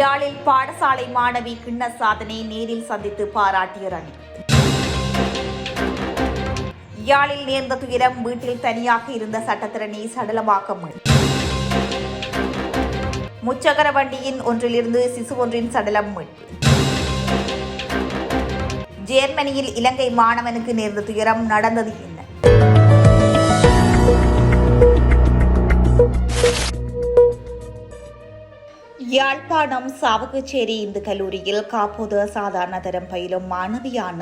யாழில் பாடசாலை மாணவி கிண்ண சாதனை நேரில் சந்தித்து பாராட்டிய ரணி யாழில் நேர்ந்த துயரம் வீட்டில் தனியாக இருந்த சட்டத்திறனை சடலமாக்க மீள் முச்சக்கர வண்டியின் ஒன்றிலிருந்து சிசு ஒன்றின் சடலம் மீட்பு ஜேர்மனியில் இலங்கை மாணவனுக்கு நேர்ந்த துயரம் நடந்தது என்ன? யாழ்ப்பாணம் சாவகச்சேரி இந்து கல்லூரியில் காப்போது சாதாரண தரம் பயிலும் மாணவியான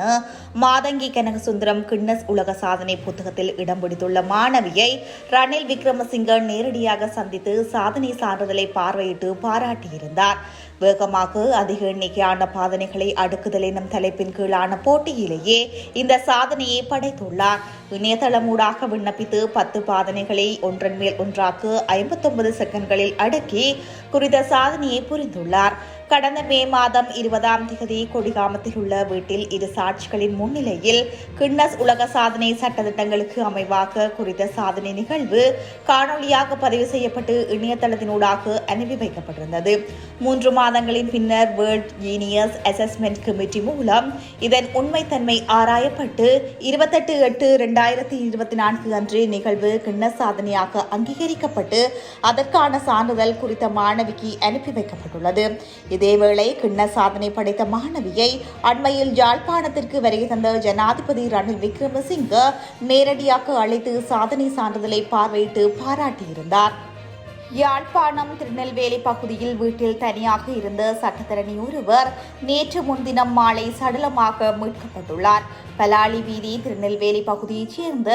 மாதங்கி கனகசுந்தரம் கிண்ணஸ் உலக சாதனை புத்தகத்தில் இடம் பிடித்துள்ள மாணவியை ரணில் விக்ரமசிங்க நேரடியாக சந்தித்து சாதனை சான்றிதழை பார்வையிட்டு பாராட்டியிருந்தார். வேகமாக அதிக எண்ணிக்கையான பாதனைகளை அடுக்குதல் எனும் தலைப்பின் கீழான போட்டியிலேயே இந்த சாதனையை படைத்துள்ளார். இணையதளம் ஊடாக விண்ணப்பித்து பத்து பாதனைகளை ஒன்றன் மேல் ஒன்றாக்கு ஐம்பத்தொன்பது செகண்ட்களில் அடக்கி குறித்த சாதனையை புரிந்துள்ளார். கடந்த மே மாதம் இருபதாம் தேதி கொடிகாமத்தில் உள்ள வீட்டில் இரு சாட்சிகளின் முன்னிலையில் கின்னஸ் உலக சாதனை சட்டத்திட்டங்களுக்கு அமைவாக குறித்த சாதனை நிகழ்வு காணொலியாக பதிவு செய்யப்பட்டு இணையதளத்தினூடாக அனுப்பி வைக்கப்பட்டிருந்தது. மூன்று மாதங்களின் பின்னர் வேர்ல்ட் ஜீனியஸ் அசஸ்மெண்ட் கமிட்டி மூலம் இதன் உண்மைத்தன்மை ஆராயப்பட்டு இருபத்தெட்டு எட்டு இரண்டாயிரத்தி இருபத்தி நான்கு அன்று நிகழ்வு கின்னஸ் சாதனையாக அங்கீகரிக்கப்பட்டு அதற்கான சான்றிதழ் குறித்த மாணவிக்கு அனுப்பி வைக்கப்பட்டுள்ளது. இதேவேளை கிண்ண சாதனை படைத்த மாணவியை அண்மையில் யாழ்ப்பாணத்திற்கு வருகை தந்த ஜனாதிபதி ரணில் விக்ரமசிங்க நேரடியாக அழைத்து சாதனை சான்றிதழை பார்வையிட்டு பாராட்டியிருந்தார். யாழ்ப்பாணம் திருநெல்வேலி பகுதியில் வீட்டில் தனியாக இருந்த சட்டத்தரணி ஒருவர் நேற்று முன்தினம் மாலை சடலமாக மீட்கப்பட்டுள்ளார். பலாலி வீதி திருநெல்வேலி பகுதியைச் சேர்ந்த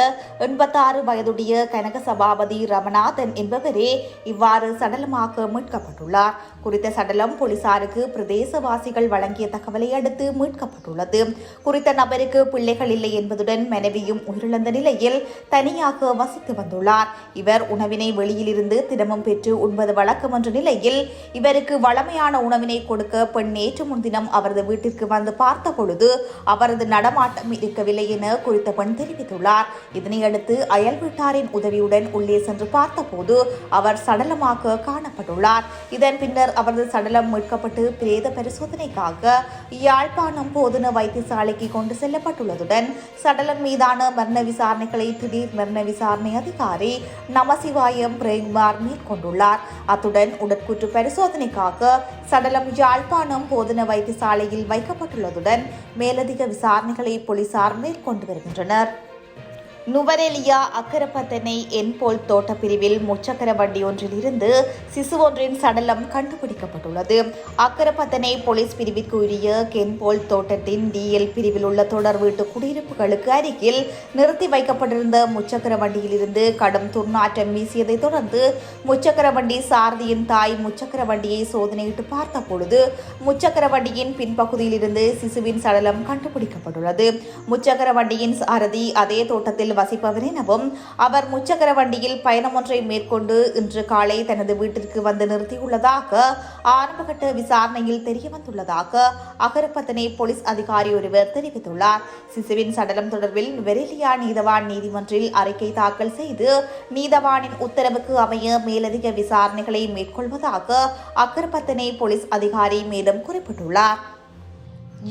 எண்பத்தாறு வயதுடைய கனக சபாபதி ரமநாதன் என்பவரே இவ்வாறு சடலமாக மீட்கப்பட்டுள்ளார். குறித்த சடலம் போலீசாருக்கு பிரதேசவாசிகள் வழங்கிய தகவலை அடுத்து மீட்கப்பட்டுள்ளது. குறித்த நபருக்கு பிள்ளைகள் இல்லை என்பதுடன் மனைவியும் உயிரிழந்த நிலையில் தனியாக வசித்து வந்துள்ளார். இவர் உணவினை வெளியிலிருந்து தினமும் பெற்று உண்பது வழக்கம் என்ற நிலையில் இவருக்கு வளமையான உணவினை கொடுக்க பெண் நேற்று முன்தினம் அவரது வீட்டிற்கு வந்து பார்த்த பொழுது அவரது நடமாட்டம் இருக்கவில்லை என குறித்த பெண் தெரிவித்துள்ளார். இதனையடுத்து அயல் வீட்டாரின் உதவியுடன் உள்ளே சென்று பார்த்தபோது அவர் சடலமாக காணப்பட்டுள்ளார். இதன் பின்னர் அவரது சடலம் மீட்கப்பட்டு பிரேத பரிசோதனைக்காக யாழ்ப்பாணம் போதன வைத்தியசாலைக்கு கொண்டு செல்லப்பட்டுள்ளதுடன் சடலம் மீதான மரண விசாரணைகளை திடீர் மரண விசாரணை அதிகாரி நமசிவாயம் பிரேம்குமார் கொண்டுள்ளார். அத்துடன் உடற்கூற்று பரிசோதனைக்காக சடலம் யாழ்ப்பாணம் போதன வைத்தியசாலையில் வைக்கப்பட்டுள்ளதுடன் மேலதிக விசாரணைகளை போலீசார் மேற்கொண்டு வருகின்றனர். நுவரெலியா அக்கரப்பத்தனை என்போல் தோட்ட பிரிவில் முச்சக்கர வண்டி ஒன்றில் இருந்து சிசு ஒன்றின் சடலம் கண்டுபிடிக்கப்பட்டுள்ளது. அக்கரப்பத்தனை போலீஸ் பிரிவிற்கு உரிய கென்போல் தோட்டத்தின் டிஎல் பிரிவில் உள்ள தொடர் வீட்டு குடியிருப்புகளுக்கு அருகில் நிறுத்தி வைக்கப்பட்டிருந்த முச்சக்கர வண்டியிலிருந்து கடும் துர்நாற்றம் வீசியதை தொடர்ந்து முச்சக்கர வண்டி சாரதியின் தாய் முச்சக்கர வண்டியை சோதனையிட்டு பார்த்த பொழுது முச்சக்கர வண்டியின் பின்பகுதியிலிருந்து சிசுவின் சடலம் கண்டுபிடிக்கப்பட்டுள்ளது. முச்சக்கர வண்டியின் சாரதி அதே தோட்டத்தில் வசிப்பவர் எனவும் அவர் முச்சக்கர வண்டியில் பயணம் ஒன்றை மேற்கொண்டு இன்று காலை தனது வீட்டிற்கு வந்து நிறுத்தியுள்ளதாக ஆரம்பகட்ட விசாரணையில் தெரியவந்துள்ளதாக அகரப்பத்தனை போலீஸ் அதிகாரி ஒருவர் தெரிவித்துள்ளார். சிசுவின் சடலம் தொடர்பில் வெரிலியா நீதவான் நீதிமன்றில் அறிக்கை தாக்கல் செய்து நீதவானின் உத்தரவுக்கு அமைய மேலதிக விசாரணைகளை மேற்கொள்வதாக அக்கரப்பத்தனை போலீஸ் அதிகாரி மேலும் குறிப்பிட்டுள்ளார்.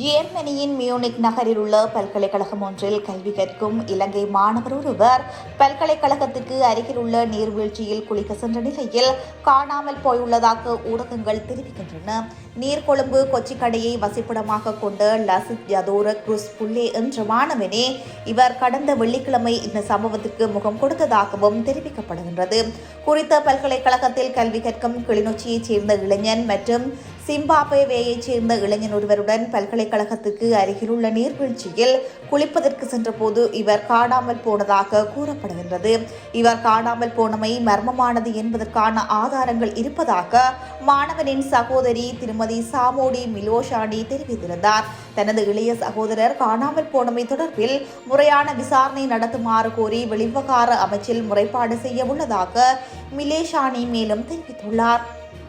ஜேர்மனியின் மியூனிக் நகரில் உள்ள பல்கலைக்கழகம் ஒன்றில் கல்வி கற்கும் இலங்கை மாணவர் ஒருவர் பல்கலைக்கழகத்துக்கு அருகில் உள்ள நீர்வீழ்ச்சியில் குளிக்க சென்ற நிலையில் காணாமல் போயுள்ளதாக ஊடகங்கள் தெரிவிக்கின்றன. நீர்கொழும்பு கொச்சிக்கடையை வசிப்பிடமாக கொண்ட லசித் யதோர குருஸ் புல்லே என்ற மாணவனே இவர் கடந்த வெள்ளிக்கிழமை இந்த சம்பவத்திற்கு முகம் கொடுத்ததாகவும் தெரிவிக்கப்படுகின்றது. குறித்த பல்கலைக்கழகத்தில் கல்வி கற்கும் கிளிநொச்சியைச் சேர்ந்த இளைஞன் மற்றும் சிம்பாப்வேயைச் சேர்ந்த இளைஞன் ஒருவருடன் பல்கலைக்கழகத்துக்கு அருகிலுள்ள நீர்வீழ்ச்சியில் குளிப்பதற்கு சென்றபோது இவர் காணாமல் போனதாக கூறப்படுகின்றது. இவர் காணாமல் போனமை மர்மமானது என்பதற்கான ஆதாரங்கள் இருப்பதாக மாணவனின் சகோதரி திருமதி சாமோடி மிலோஷானி தெரிவித்திருந்தார். தனது இளைய சகோதரர் காணாமல் போனமை தொடர்பில் முறையான விசாரணை நடத்துமாறு கோரி வெளிவிவகார அமைச்சில் முறைப்பாடு செய்ய உள்ளதாக மிலேஷானி மேலும் தெரிவித்துள்ளார்.